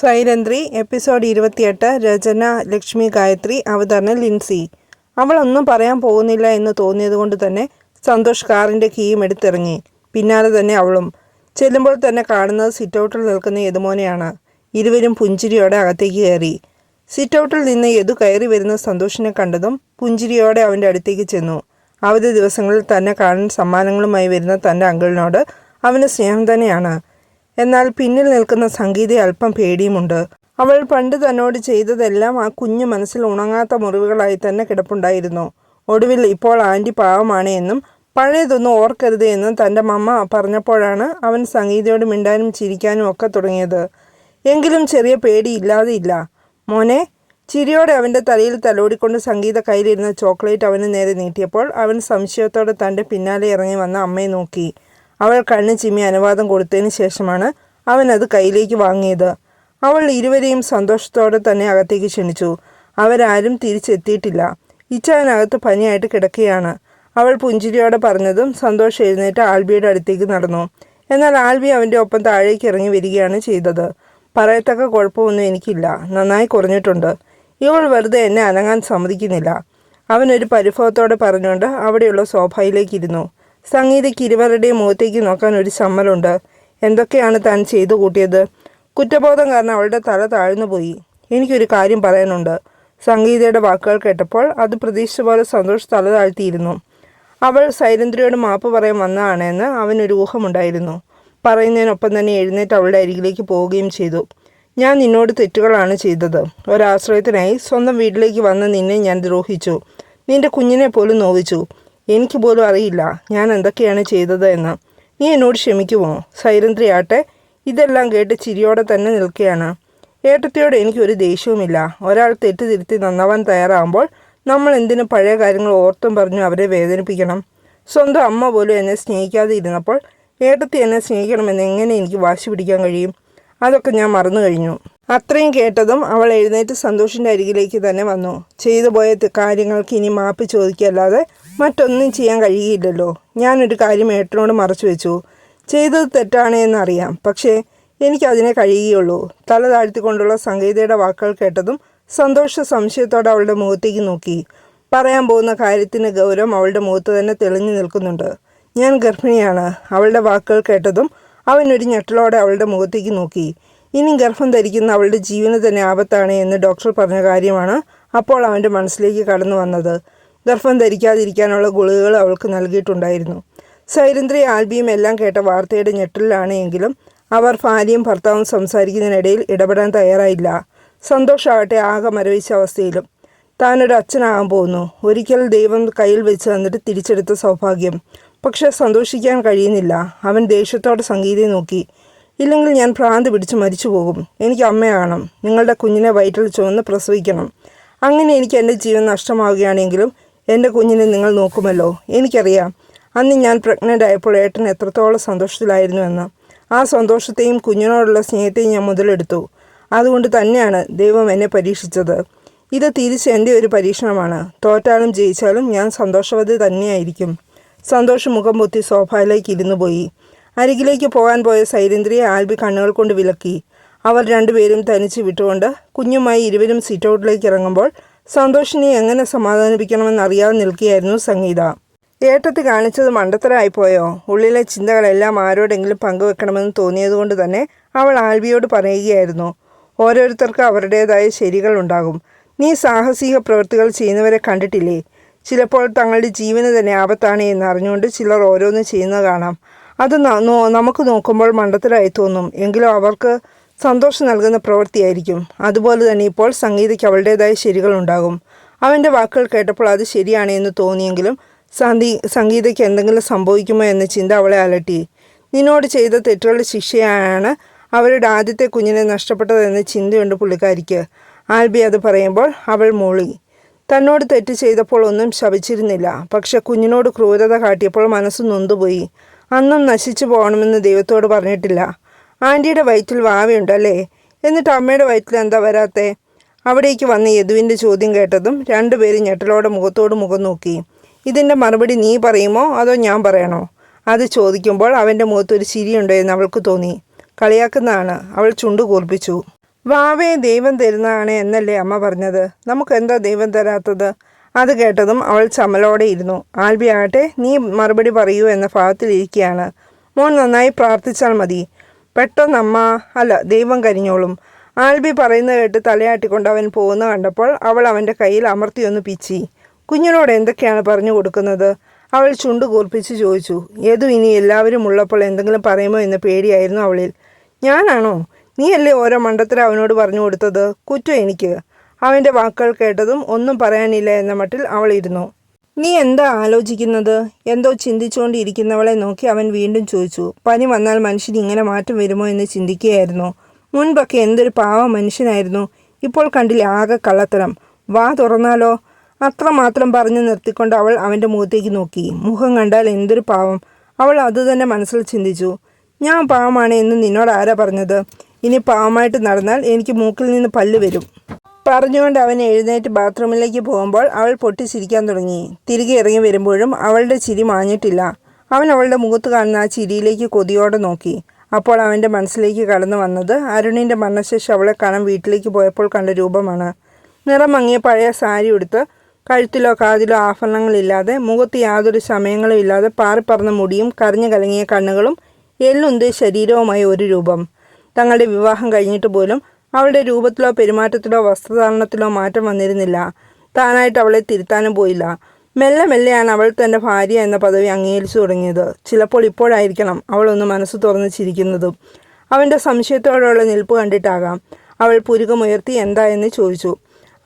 Sairandhri episode ഇരുപത്തിയെട്ട് രചന ലക്ഷ്മി ഗായത്രി അവതരണ ലിൻസി. അവളൊന്നും പറയാൻ പോകുന്നില്ല എന്ന് തോന്നിയതുകൊണ്ട് തന്നെ സന്തോഷ് കാറിന്റെ കീയും എടുത്തിറങ്ങി. പിന്നാലെ തന്നെ അവളും. ചെല്ലുമ്പോൾ തന്നെ കാണുന്നത് സിറ്റൗട്ടിൽ നിൽക്കുന്ന യദുമോനെയാണ്. ഇരുവരും പുഞ്ചിരിയോടെ അകത്തേക്ക് കയറി. സിറ്റൗട്ടിൽ നിന്ന് യദു കയറി വരുന്ന സന്തോഷിനെ കണ്ടതും പുഞ്ചിരിയോടെ അവന്റെ അടുത്തേക്ക് ചെന്നു. അവധി ദിവസങ്ങളിൽ തന്നെ കാണാൻ സമ്മാനങ്ങളുമായി വരുന്ന തന്റെ അങ്കിളിനോട് അവന് സ്നേഹം തന്നെയാണ്. എന്നാൽ പിന്നിൽ നിൽക്കുന്ന സംഗീതയെ അല്പം പേടിയുമുണ്ട്. അവൾ പണ്ട് തന്നോട് ചെയ്തതെല്ലാം ആ കുഞ്ഞു മനസ്സിൽ ഉണങ്ങാത്ത മുറിവുകളായി തന്നെ കിടപ്പുണ്ടായിരുന്നു. ഒടുവിൽ ഇപ്പോൾ ആന്റി പാവമാണ് എന്നും പഴയതൊന്നും ഓർക്കരുത് എന്നും തന്റെ മമ്മ പറഞ്ഞപ്പോഴാണ് അവൻ സംഗീതയോട് മിണ്ടാനും ചിരിക്കാനും ഒക്കെ തുടങ്ങിയത്. എങ്കിലും ചെറിയ പേടി ഇല്ലാതെയില്ല മോനെ ചിരിയോടെ അവന്റെ തലയിൽ തലോടിക്കൊണ്ട് സംഗീത കയ്യിലിരുന്ന ചോക്ലേറ്റ് അവന് നേരെ നീട്ടിയപ്പോൾ അവൻ സംശയത്തോടെ തന്റെ പിന്നാലെ ഇറങ്ങി വന്ന അമ്മയെ നോക്കി. അവൾ കണ്ണ് ചിമ്മി അനുവാദം കൊടുത്തതിന് ശേഷമാണ് അവൻ അത് കയ്യിലേക്ക് വാങ്ങിയത്. അവൾ ഇരുവരെയും സന്തോഷത്തോടെ തന്നെ അകത്തേക്ക് ക്ഷണിച്ചു. അവരാരും തിരിച്ചെത്തിയിട്ടില്ല. ഇച്ചാനകത്ത് പനിയായിട്ട് കിടക്കുകയാണ്. അവൾ പുഞ്ചിരിയോടെ പറഞ്ഞതും സന്തോഷം എഴുന്നേറ്റ് ആൽബിയുടെ അടുത്തേക്ക് നടന്നു. എന്നാൽ ആൽബി അവന്റെ ഒപ്പം താഴേക്ക് ഇറങ്ങി വരികയാണ് ചെയ്തത്. പറയത്തക്ക കുഴപ്പമൊന്നും എനിക്കില്ല. നന്നായി കുറഞ്ഞിട്ടുണ്ട്. ഇവൾ വെറുതെ എന്നെ അനങ്ങാൻ സമ്മതിക്കുന്നില്ല. അവനൊരു പരിഭവത്തോടെ പറഞ്ഞുകൊണ്ട് അവിടെയുള്ള സോഫയിലേക്ക് ഇരുന്നു. സംഗീതയ്ക്ക് ഇരുവരുടെയും മുഖത്തേക്ക് നോക്കാൻ ഒരു ചമ്മലുണ്ട്. എന്തൊക്കെയാണ് താൻ ചെയ്തു കൂട്ടിയത്? കുറ്റബോധം കാരണം അവളുടെ തല താഴ്ന്നു പോയി. എനിക്കൊരു കാര്യം പറയാനുണ്ട്. സംഗീതയുടെ വാക്കുകൾ കേട്ടപ്പോൾ അത് പ്രതീക്ഷിച്ച പോലെ സന്തോഷ് തല താഴ്ത്തിയിരുന്നു. അവൾ സൈലന്ദ്രയോട് മാപ്പ് പറയാൻ വന്നതാണെന്ന് അവനൊരു ഊഹമുണ്ടായിരുന്നു. പറയുന്നതിനൊപ്പം തന്നെ എഴുന്നേറ്റ് അവളുടെ അരികിലേക്ക് പോവുകയും ചെയ്തു. ഞാൻ നിന്നോട് തെറ്റുകളാണ് ചെയ്തത്. ഒരാശ്രയത്തിനായി സ്വന്തം വീട്ടിലേക്ക് വന്ന നിന്നെ ഞാൻ ദ്രോഹിച്ചു. നിന്റെ കുഞ്ഞിനെ പോലും നോവിച്ചു. എനിക്ക് പോലും അറിയില്ല. ഞാൻ എന്തൊക്കെയാണ് ചെയ്തത് എന്ന്. നീ എന്നോട് ക്ഷമിക്കുമോ? സൈരന്ധ്രിയാട്ടെ ഇതെല്ലാം കേട്ട് ചിരിയോടെ തന്നെ നിൽക്കുകയാണ്. ഏട്ടത്തിയോട് എനിക്കൊരു ദേഷ്യവുമില്ല. ഒരാൾ തെറ്റ് തിരുത്തി നന്നാവാൻ തയ്യാറാകുമ്പോൾ നമ്മൾ എന്തിനു പഴയ കാര്യങ്ങൾ ഓർത്തും പറഞ്ഞു അവരെ വേദനിപ്പിക്കണം? സ്വന്തം അമ്മ പോലും എന്നെ സ്നേഹിക്കാതെ ഇരുന്നപ്പോൾ ഏട്ടത്തി എന്നെ സ്നേഹിക്കണമെന്ന് എങ്ങനെ എനിക്ക് വാശി പിടിക്കാൻ കഴിയും? അതൊക്കെ ഞാൻ മറന്നു കഴിഞ്ഞു. അത്രയും കേട്ടതും അവൾ എഴുന്നേറ്റ് സന്തോഷിന്റെ അരികിലേക്ക് തന്നെ വന്നു. ചെയ്തു പോയ കാര്യങ്ങൾക്ക് ഇനി മാപ്പ് ചോദിക്കല്ലാതെ മറ്റൊന്നും ചെയ്യാൻ കഴിയില്ലല്ലോ. ഞാനൊരു കാര്യം ഏട്ടനോട് മറച്ചു വെച്ചു. ചെയ്തത് തെറ്റാണ് എന്നറിയാം പക്ഷേ എനിക്കതിനെ കഴിയുകയുള്ളൂ. തല താഴ്ത്തിക്കൊണ്ടുള്ള സംഗീതയുടെ വാക്കുകൾ കേട്ടതും സന്തോഷ സംശയത്തോടെ അവളുടെ മുഖത്തേക്ക് നോക്കി. പറയാൻ പോകുന്ന കാര്യത്തിന് ഗൗരവം അവളുടെ മുഖത്ത് തന്നെ തെളിഞ്ഞു നിൽക്കുന്നുണ്ട്. ഞാൻ ഗർഭിണിയാണ്. അവളുടെ വാക്കുകൾ കേട്ടതും അവൻ ഒരു ഞെട്ടലോടെ അവളുടെ മുഖത്തേക്ക് നോക്കി. ഇനി ഗർഭം ധരിക്കുന്ന അവളുടെ ജീവന് തന്നെ ആപത്താണ് എന്ന് ഡോക്ടർ പറഞ്ഞ കാര്യമാണ് അപ്പോൾ അവന്റെ മനസ്സിലേക്ക് കടന്നു വന്നത്. ഗർഭം ധരിക്കാതിരിക്കാനുള്ള ഗുളികകൾ അവൾക്ക് നൽകിയിട്ടുണ്ടായിരുന്നു. സൈരന്ദ്രി ആൽബിയും എല്ലാം കേട്ട വാർത്തയുടെ ഞെട്ടലിലാണ് എങ്കിലും അവർ ഭാര്യയും ഭർത്താവും സംസാരിക്കുന്നതിനിടയിൽ ഇടപെടാൻ തയ്യാറായില്ല. സന്തോഷാവട്ടെ ആകെ മരവിച്ച അവസ്ഥയിലും. താനൊരു അച്ഛനാകാൻ പോകുന്നു. ഒരിക്കൽ ദൈവം കയ്യിൽ വെച്ച് തന്നിട്ട് തിരിച്ചെടുത്ത സൗഭാഗ്യം. പക്ഷെ സന്തോഷിക്കാൻ കഴിയുന്നില്ല. അവൻ ദേഷ്യത്തോടെ സംഗീതം നോക്കി. ഇല്ലെങ്കിൽ ഞാൻ ഭ്രാന്ത് പിടിച്ച് മരിച്ചു പോകും. എനിക്ക് അമ്മയാകണം നിങ്ങളുടെ കുഞ്ഞിനെ വയറ്റിൽ ചുവന്ന് പ്രസവിക്കണം. അങ്ങനെ എനിക്ക് എന്റെ ജീവൻ നഷ്ടമാവുകയാണെങ്കിലും എന്റെ കുഞ്ഞിനെ നിങ്ങൾ നോക്കുമല്ലോ. എനിക്കറിയാം. അന്ന് ഞാൻ പ്രഗ്നന്റ് ആയപ്പോൾ ഏട്ടൻ എത്രത്തോളം സന്തോഷത്തിലായിരുന്നു എന്ന് ആ സന്തോഷത്തെയും കുഞ്ഞിനോടുള്ള സ്നേഹത്തെയും ഞാൻ മുതലെടുത്തു. അതുകൊണ്ട് തന്നെയാണ് ദൈവം എന്നെ പരീക്ഷിച്ചത്. ഇത് തിരിച്ച് എന്റെ ഒരു പരീക്ഷണമാണ്. തോറ്റാലും ജയിച്ചാലും ഞാൻ സന്തോഷവതി തന്നെയായിരിക്കും. സന്തോഷം മുഖം പൊത്തി സോഫയിലേക്ക് ഇരുന്നു പോയി. അരികിലേക്ക് പോകാൻ പോയ സൈരേന്ദ്രിയെ ആൽബി കണ്ണുകൾ കൊണ്ട് വിലക്കി. അവർ രണ്ടുപേരും തനിച്ച് വിട്ടുകൊണ്ട് കുഞ്ഞുമായി ഇരുവരും സിറ്റൗട്ടിലേക്ക് ഇറങ്ങുമ്പോൾ സന്തോഷിനെ എങ്ങനെ സമാധാനിപ്പിക്കണമെന്ന് അറിയാതെ നിൽക്കുകയായിരുന്നു സംഗീത. ഏട്ടത്തി കാണിച്ചത് മണ്ടത്തരമായിപ്പോയോ? ഉള്ളിലെ ചിന്തകളെല്ലാം ആരോടെങ്കിലും പങ്കുവെക്കണമെന്ന് തോന്നിയതുകൊണ്ട് തന്നെ അവൾ ആൽബിയോട് പറയുകയായിരുന്നു. ഓരോരുത്തർക്ക് അവരുടേതായ ശരികളുണ്ടാകും നീ സാഹസിക പ്രവൃത്തികൾ ചെയ്യുന്നവരെ കണ്ടിട്ടില്ലേ? ചിലപ്പോൾ തങ്ങളുടെ ജീവന് തന്നെ ആപത്താണ് എന്ന് അറിഞ്ഞുകൊണ്ട് ചിലർ ഓരോന്ന് ചെയ്യുന്നത് കാണാം. അത് നമുക്ക് നോക്കുമ്പോൾ മണ്ടത്തരായി തോന്നും. എങ്കിലും അവർക്ക് സന്തോഷം നൽകുന്ന പ്രവൃത്തിയായിരിക്കും. അതുപോലെ തന്നെ ഇപ്പോൾ സംഗീതയ്ക്ക് അവളുടേതായ ശരികളുണ്ടാകും. അവന്റെ വാക്കുകൾ കേട്ടപ്പോൾ അത് ശരിയാണ് എന്ന് തോന്നിയെങ്കിലും സന്ധി സംഗീതയ്ക്ക് എന്തെങ്കിലും സംഭവിക്കുമോ എന്ന ചിന്ത അവളെ അലട്ടി. നിന്നോട് ചെയ്ത തെറ്റുകളുടെ ശിക്ഷയാണ് അവരുടെ ആദ്യത്തെ കുഞ്ഞിനെ നഷ്ടപ്പെട്ടതെന്ന ചിന്തയുണ്ട് പുള്ളിക്കാരിക്ക്. ആൽബി അത് പറയുമ്പോൾ അവൾ മൂളി. തന്നോട് തെറ്റ് ചെയ്തപ്പോൾ ഒന്നും ശപിച്ചിരുന്നില്ല. പക്ഷെ കുഞ്ഞിനോട് ക്രൂരത കാട്ടിയപ്പോൾ മനസ്സ് നൊന്തുപോയി. അന്നും നശിച്ചു പോകണമെന്ന് ദൈവത്തോട് പറഞ്ഞിട്ടില്ല. ആന്റിയുടെ വയറ്റിൽ വാവയുണ്ടല്ലേ? എന്നിട്ട് അമ്മയുടെ വയറ്റിൽ എന്താ വരാത്തേ? അവിടേക്ക് വന്ന് യദുവിന്റെ ചോദ്യം കേട്ടതും രണ്ടുപേരും ഞെട്ടലോടെ മുഖത്തോട് മുഖം നോക്കി. ഇതിന്റെ മറുപടി നീ പറയുമോ അതോ ഞാൻ പറയണോ? അത് ചോദിക്കുമ്പോൾ അവന്റെ മുഖത്തൊരു ചിരിയുണ്ടോ എന്ന് അവൾക്ക് തോന്നി. കളിയാക്കുന്നതാണ്. അവൾ ചുണ്ടു കൂർപ്പിച്ചു. വാവയെ ദൈവം തരുന്നതാണ് എന്നല്ലേ അമ്മ പറഞ്ഞത്? നമുക്ക് എന്താ ദൈവം തരാത്തത്? അത് കേട്ടതും അവൾ ചമലോടെ ഇരുന്നു. ആൽബി ആകട്ടെ നീ മറുപടി പറയൂ എന്ന ഭാവത്തിലിരിക്കുകയാണ്. മോൻ നന്നായി പ്രാർത്ഥിച്ചാൽ മതി. പെട്ടെന്ന് അമ്മ അല്ല ദൈവം കരിഞ്ഞോളും ആൽബി പറയുന്നത് കേട്ട് തലയാട്ടിക്കൊണ്ട് അവൻ പോകുന്ന കണ്ടപ്പോൾ അവൾ അവന്റെ കയ്യിൽ അമർത്തിയൊന്ന് പിച്ചി. കുഞ്ഞിനോട് എന്തൊക്കെയാണ് പറഞ്ഞു കൊടുക്കുന്നത്? അവൾ ചുണ്ട് കൂർപ്പിച്ച് ചോദിച്ചു. ഏതു ഇനി എല്ലാവരും ഉള്ളപ്പോൾ എന്തെങ്കിലും പറയുമോ എന്ന പേടിയായിരുന്നു അവളിൽ. ഞാനാണോ? നീയല്ലേ ഓരോ മണ്ടത്തിൽ അവനോട് പറഞ്ഞു കൊടുത്തത്? കുറ്റം എനിക്ക്. അവന്റെ വാക്കുകൾ കേട്ടതും ഒന്നും പറയാനില്ല എന്ന മട്ടിൽ അവൾ ഇരുന്നു. നീ എന്താ ആലോചിക്കുന്നത്? എന്തോ ചിന്തിച്ചുകൊണ്ടിരിക്കുന്നവളെ നോക്കി അവൻ വീണ്ടും ചോദിച്ചു. പനി വന്നാൽ മനുഷ്യൻ ഇങ്ങനെ മാറ്റം വരുമോ എന്ന് ചിന്തിക്കുകയായിരുന്നു. മുൻപൊക്കെ എന്തൊരു പാവ മനുഷ്യനായിരുന്നു. ഇപ്പോൾ കണ്ടില്ലേ ആകെ കള്ളത്തരം. വാ തുറന്നാലോ? അത്രമാത്രം പറഞ്ഞു നിർത്തിക്കൊണ്ട് അവൾ അവന്റെ മുഖത്തേക്ക് നോക്കി. മുഖം കണ്ടാൽ എന്തൊരു പാവം. അവൾ അതുതന്നെ മനസ്സിൽ ചിന്തിച്ചു. ഞാൻ പാവമാണ് എന്ന് നിന്നോട് ആരാ പറഞ്ഞത്? ഇനി പാവമായിട്ട് നടന്നാൽ എനിക്ക് മൂക്കിൽ നിന്ന് പല്ല് വരും. പറഞ്ഞുകൊണ്ട് അവൻ എഴുന്നേറ്റ് ബാത്റൂമിലേക്ക് പോകുമ്പോൾ അവൾ പൊട്ടിച്ചിരിക്കാൻ തുടങ്ങി. തിരികെ ഇറങ്ങി വരുമ്പോഴും അവളുടെ ചിരി മാഞ്ഞിട്ടില്ല. അവൻ അവളുടെ മുഖത്ത് കാണുന്ന ആ ചിരിയിലേക്ക് കൊതിയോടെ നോക്കി. അപ്പോൾ അവന്റെ മനസ്സിലേക്ക് കടന്നു വന്നത് അരുണിന്റെ മരണശേഷം അവളെ കാണാൻ വീട്ടിലേക്ക് പോയപ്പോൾ കണ്ട രൂപമാണ്. നിറം മങ്ങിയ പഴയ സാരി ഉടുത്ത് കഴുത്തിലോ കാതിലോ ആഭരണങ്ങളില്ലാതെ മുഖത്ത് യാതൊരു സമയങ്ങളും ഇല്ലാതെ പാറിപ്പറന്ന മുടിയും കരഞ്ഞു കലങ്ങിയ കണ്ണുകളും എല്ലുന്ത് ശരീരവുമായ ഒരു രൂപം. തങ്ങളുടെ വിവാഹം കഴിഞ്ഞിട്ട് പോലും അവളുടെ രൂപത്തിലോ പെരുമാറ്റത്തിലോ വസ്ത്രധാരണത്തിലോ മാറ്റം വന്നിരുന്നില്ല. താനായിട്ട് അവളെ തിരുത്താനും പോയില്ല. മെല്ലെ മെല്ലെയാണ് അവൾ തന്റെ ഭാര്യ എന്ന പദവി അംഗീകരിച്ചു തുടങ്ങിയത്. ചിലപ്പോൾ ഇപ്പോഴായിരിക്കണം അവൾ ഒന്ന് മനസ്സ് തുറന്ന് ചിരിക്കുന്നതും. അവന്റെ സംശയത്തോടെയുള്ള നിൽപ്പ് കണ്ടിട്ടാകാം. അവൾ പുരുകമുയർത്തി എന്താ എന്ന് ചോദിച്ചു.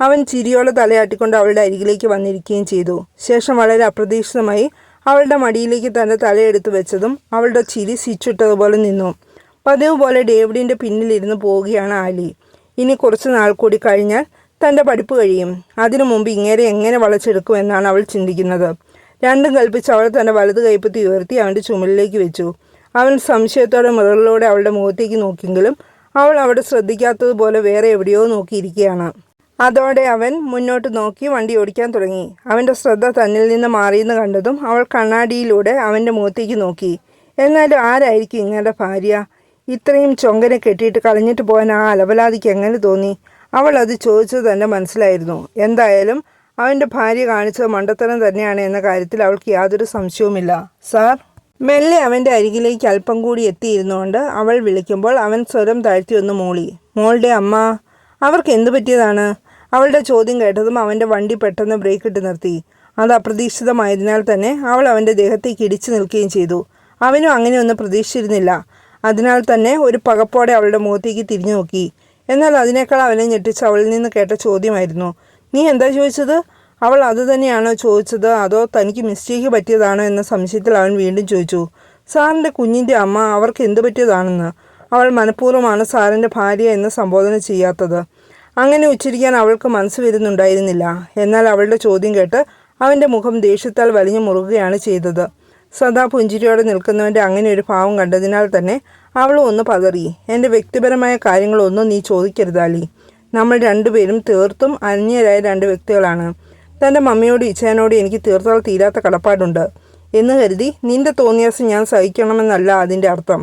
അവൻ ചിരിയോടെ തലയാട്ടിക്കൊണ്ട് അവളുടെ അരികിലേക്ക് വന്നിരിക്കുകയും ചെയ്തു. ശേഷം വളരെ അപ്രതീക്ഷിതമായി അവളുടെ മടിയിലേക്ക് തന്റെ തലയെടുത്ത് വെച്ചതും അവളുടെ ചിരി സിച്ചിട്ടതുപോലെ നിന്നു. പതിവ് പോലെ ഡേവിഡിന്റെ പിന്നിലിരുന്ന് പോവുകയാണ് ആലി. ഇനി കുറച്ച് നാൾ കൂടി കഴിഞ്ഞാൽ തന്റെ പഠിപ്പ് കഴിയും. അതിനു മുമ്പ് ഇങ്ങേരെ എങ്ങനെ വളച്ചെടുക്കുമെന്നാണ് അവൾ ചിന്തിക്കുന്നത്. രണ്ടും കൽപ്പിച്ച് അവൾ തന്റെ വലത് കൈപ്പത്തി ഉയർത്തി അവന്റെ ചുമലിലേക്ക് വെച്ചു. അവൻ സംശയത്തോടെ മിററിലൂടെ അവളുടെ മുഖത്തേക്ക് നോക്കിയെങ്കിലും അവൾ അവിടെ ശ്രദ്ധിക്കാത്തതുപോലെ വേറെ എവിടെയോ നോക്കിയിരിക്കുകയാണ്. അതോടെ അവൻ മുന്നോട്ട് നോക്കി വണ്ടി ഓടിക്കാൻ തുടങ്ങി. അവന്റെ ശ്രദ്ധ തന്നിൽ നിന്ന് മാറിയെന്ന് കണ്ടതും അവൾ കണ്ണാടിയിലൂടെ അവന്റെ മുഖത്തേക്ക് നോക്കി. എന്നാലും ആരായിരിക്കും ഇങ്ങനെ ഭാര്യ? ഇത്രയും ചൊങ്കനെ കെട്ടിയിട്ട് കളഞ്ഞിട്ട് പോകാൻ ആ അലവലാതിക്ക് എങ്ങനെ തോന്നി? അവൾ അത് ചോദിച്ചത് തന്നെ മനസ്സിലായിരുന്നു. എന്തായാലും അവന്റെ ഭാര്യ കാണിച്ചത് മണ്ടത്തരം തന്നെയാണ് എന്ന കാര്യത്തിൽ അവൾക്ക് യാതൊരു സംശയവുമില്ല. സാർ? മെല്ലെ അവന്റെ അരികിലേക്ക് അല്പം കൂടി എത്തിയിരുന്നുകൊണ്ട് അവൾ വിളിക്കുമ്പോൾ അവൻ സ്വരം താഴ്ത്തി ഒന്ന് മൂളി. മോളുടെ അമ്മ അവർക്ക് എന്തു പറ്റിയതാണ്? അവളുടെ ചോദ്യം കേട്ടതും അവന്റെ വണ്ടി പെട്ടെന്ന് ബ്രേക്ക് ഇട്ട് നിർത്തി. അത് അപ്രതീക്ഷിതമായതിനാൽ തന്നെ അവൾ അവന്റെ ദേഹത്തേക്ക് ഇടിച്ചു നിൽക്കുകയും ചെയ്തു. അവനും അങ്ങനെയൊന്നും പ്രതീക്ഷിച്ചിരുന്നില്ല. അതിനാൽ തന്നെ ഒരു പകപ്പോടെ അവളുടെ മുഖത്തേക്ക് തിരിഞ്ഞു നോക്കി. എന്നാൽ അതിനേക്കാൾ അവനെ ഞെട്ടിച്ച് അവളിൽ നിന്ന് കേട്ട ചോദ്യമായിരുന്നു. നീ എന്താ ചോദിച്ചത്? അവൾ അത് തന്നെയാണോ ചോദിച്ചത്? അതോ തനിക്ക് മിസ്റ്റേക്ക് പറ്റിയതാണോ എന്ന സംശയത്തിൽ അവൻ വീണ്ടും ചോദിച്ചു. സാറിന്റെ കുഞ്ഞിന്റെ അമ്മ അവർക്ക് എന്ത് പറ്റിയതാണെന്ന്? അവൾ മനഃപൂർവമാണ് സാറിന്റെ ഭാര്യ എന്ന് സംബോധന ചെയ്യാത്തത്. അങ്ങനെ ഉച്ചരിക്കാൻ അവൾക്ക് മനസ്സ് വരുന്നുണ്ടായിരുന്നില്ല. എന്നാൽ അവളുടെ ചോദ്യം കേട്ട് അവന്റെ മുഖം ദേഷ്യത്താൽ വലിഞ്ഞു മുറുകുകയാണ് ചെയ്തത്. സദാ പുഞ്ചിരിയോടെ നിൽക്കുന്നവന്റെ അങ്ങനെ ഒരു ഭാവം കണ്ടതിനാൽ തന്നെ അവളും ഒന്ന് പതറി. എന്റെ വ്യക്തിപരമായ കാര്യങ്ങളൊന്നും നീ ചോദിക്കരുതാലി നമ്മൾ രണ്ടുപേരും തീർത്തും അന്യരായ രണ്ട് വ്യക്തികളാണ്. തന്റെ മമ്മിയോട് ഇച്ഛാനോട് എനിക്ക് തീർത്താൽ തീരാത്ത കടപ്പാടുണ്ട്. എന്ന് കരുതി നിന്റെ തോന്നിയാസം ഞാൻ സഹിക്കണമെന്നല്ല അതിന്റെ അർത്ഥം.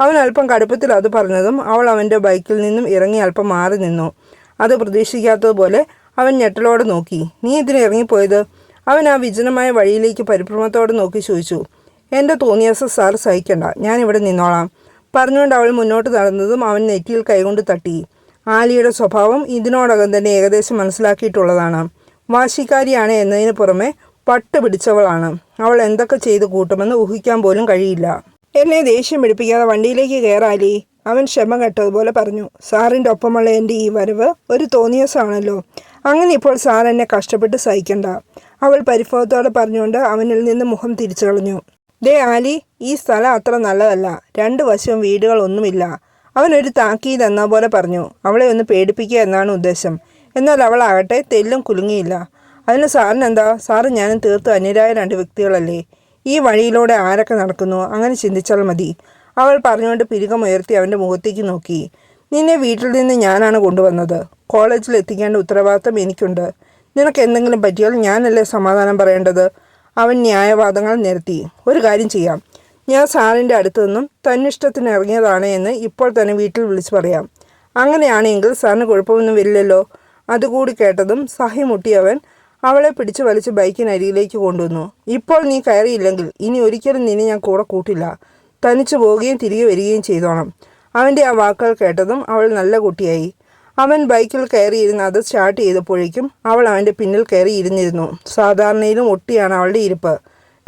അവൻ അല്പം കടുപ്പത്തിൽ അത് പറഞ്ഞതും അവൾ അവന്റെ ബൈക്കിൽ നിന്നും ഇറങ്ങി അല്പം മാറി നിന്നു. അത് പ്രതീക്ഷിക്കാത്തതുപോലെ അവൻ ഞെട്ടലോടെ നോക്കി. നീ ഇതിന് ഇറങ്ങിപ്പോയത്? അവൻ ആ വിജനമായ വഴിയിലേക്ക് പരിഭ്രമത്തോടെ നോക്കി ചോദിച്ചു എന്റെ തോന്നിയാസ സാർ സഹിക്കണ്ട ഞാനിവിടെ നിന്നോളാം. പറഞ്ഞുകൊണ്ട് അവൾ മുന്നോട്ട് നടന്നതും അവൻ നെറ്റിയിൽ കൈകൊണ്ട് തട്ടി. ആലിയുടെ സ്വഭാവം ഇതിനോടകം തന്നെ ഏകദേശം മനസ്സിലാക്കിയിട്ടുള്ളതാണ്. വാശിക്കാരിയാണ് എന്നതിന് പുറമെ പട്ട് പിടിച്ചവളാണ്. അവൾ എന്തൊക്കെ ചെയ്ത് കൂട്ടുമെന്ന് ഊഹിക്കാൻ പോലും കഴിയില്ല. എന്നെ ദേഷ്യം പിടിപ്പിക്കാതെ വണ്ടിയിലേക്ക് കയറാലി അവൻ ക്ഷമ കെട്ടതുപോലെ പറഞ്ഞു സാറിന്റെ ഒപ്പമുള്ള എന്റെ ഈ വരവ് ഒരു തോന്നിയസാണല്ലോ അങ്ങനെ ഇപ്പോൾ സാർ എന്നെ കഷ്ടപ്പെട്ട് സഹിക്കണ്ട. അവൾ പരിഭവത്തോടെ പറഞ്ഞുകൊണ്ട് അവനിൽ നിന്ന് മുഖം തിരിച്ചു കളഞ്ഞു. ദേ ആലി ഈ സ്ഥലം അത്ര നല്ലതല്ല. രണ്ട് വശവും വീടുകളൊന്നുമില്ല. അവനൊരു താക്കീത് എന്ന പോലെ പറഞ്ഞു. അവളെ ഒന്ന് പേടിപ്പിക്കുക എന്നാണ് ഉദ്ദേശം. എന്നാൽ അവളാകട്ടെ തെല്ലും കുലുങ്ങിയില്ല. അതിന് സാറിനെന്താ? സാറ് ഞാനും തീർത്തും അന്യരായ രണ്ട് വ്യക്തികളല്ലേ? ഈ വഴിയിലൂടെ ആരൊക്കെ നടക്കുന്നു? അങ്ങനെ ചിന്തിച്ചാൽ മതി. അവൾ പറഞ്ഞുകൊണ്ട് പിരികമുയർത്തി അവന്റെ മുഖത്തേക്ക് നോക്കി. നിന്നെ വീട്ടിൽ നിന്ന് ഞാനാണ് കൊണ്ടുവന്നത്. കോളേജിൽ എത്തിക്കേണ്ട ഉത്തരവാദിത്തം എനിക്കുണ്ട്. നിനക്ക് എന്തെങ്കിലും പറ്റിയാൽ ഞാനല്ലേ സമാധാനം പറയേണ്ടത്? അവൻ ന്യായവാദങ്ങൾ നിരത്തി. ഒരു കാര്യം ചെയ്യാം. ഞാൻ സാറിന്റെ അടുത്തു നിന്നും തന്നിഷ്ടത്തിന് ഇറങ്ങിയതാണ് എന്ന് ഇപ്പോൾ തന്നെ വീട്ടിൽ വിളിച്ചു പറയാം. അങ്ങനെയാണെങ്കിൽ സാറിന് കുഴപ്പമൊന്നും വരില്ലല്ലോ. അതുകൂടി കേട്ടതും സഹി മുട്ടിയവൻ അവളെ പിടിച്ചു വലിച്ച് ബൈക്കിനരികിലേക്ക് കൊണ്ടുവന്നു. ഇപ്പോൾ നീ കയറിയില്ലെങ്കിൽ ഇനി ഒരിക്കലും നിന്നെ ഞാൻ കൂടെ കൂട്ടില്ല. തനിച്ചു പോവുകയും തിരികെ വരികയും ചെയ്തോണം. അവന്റെ ആ വാക്കുകൾ കേട്ടതും അവൾ നല്ല കുട്ടിയായി. അവൻ ബൈക്കിൽ കയറിയിരുന്ന് അത് സ്റ്റാർട്ട് ചെയ്തപ്പോഴേക്കും അവൾ അവന്റെ പിന്നിൽ കയറി ഇരുന്നിരുന്നു സാധാരണയിലും ഒട്ടിയാണ് അവളുടെ ഇരിപ്പ്.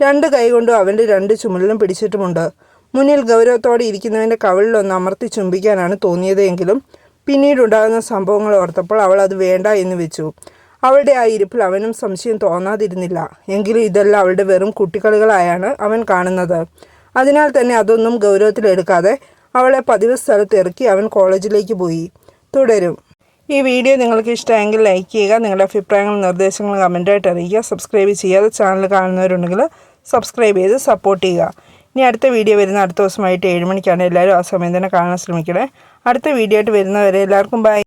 രണ്ട് കൈകൊണ്ടും അവന്റെ രണ്ട് ചുമലിലും പിടിച്ചിട്ടുമുണ്ട്. മുന്നിൽ ഗൗരവത്തോടെ ഇരിക്കുന്നവന്റെ കവിളിലൊന്ന് അമർത്തി ചുംബിക്കാനാണ് തോന്നിയതെങ്കിലും പിന്നീടുണ്ടാകുന്ന സംഭവങ്ങൾ ഓർത്തപ്പോൾ അവൾ അത് വേണ്ട എന്ന് വെച്ചു. അവളുടെ ആ ഇരിപ്പിൽ അവനും സംശയം തോന്നാതിരുന്നില്ല. എങ്കിലും ഇതെല്ലാം അവളുടെ വെറും കുട്ടിക്കളികളായാണ് അവൻ കാണുന്നത്. അതിനാൽ തന്നെ അതൊന്നും ഗൗരവത്തിലെടുക്കാതെ അവളെ പതിവ് സ്ഥലത്ത് ഇറക്കി അവൻ കോളേജിലേക്ക് പോയി. തുടരും. ഈ വീഡിയോ നിങ്ങൾക്ക് ഇഷ്ടമെങ്കിൽ ലൈക്ക് ചെയ്യുക നിങ്ങളുടെ അഭിപ്രായങ്ങളും നിർദ്ദേശങ്ങളും കമന്റായിട്ട് അറിയിക്കുക. സബ്സ്ക്രൈബ് ചെയ്യാതെ ചാനൽ കാണുന്നവരുണ്ടെങ്കിൽ സബ്സ്ക്രൈബ് ചെയ്ത് സപ്പോർട്ട് ചെയ്യുക. ഇനി അടുത്ത വീഡിയോ വരുന്ന അടുത്ത ദിവസമായിട്ട് ഏഴ് മണിക്കാണ്. എല്ലാവരും ആ സമയം തന്നെ കാണാൻ ശ്രമിക്കണേ. അടുത്ത വീഡിയോ ആയിട്ട് വരുന്നവരെ എല്ലാവർക്കും ബൈ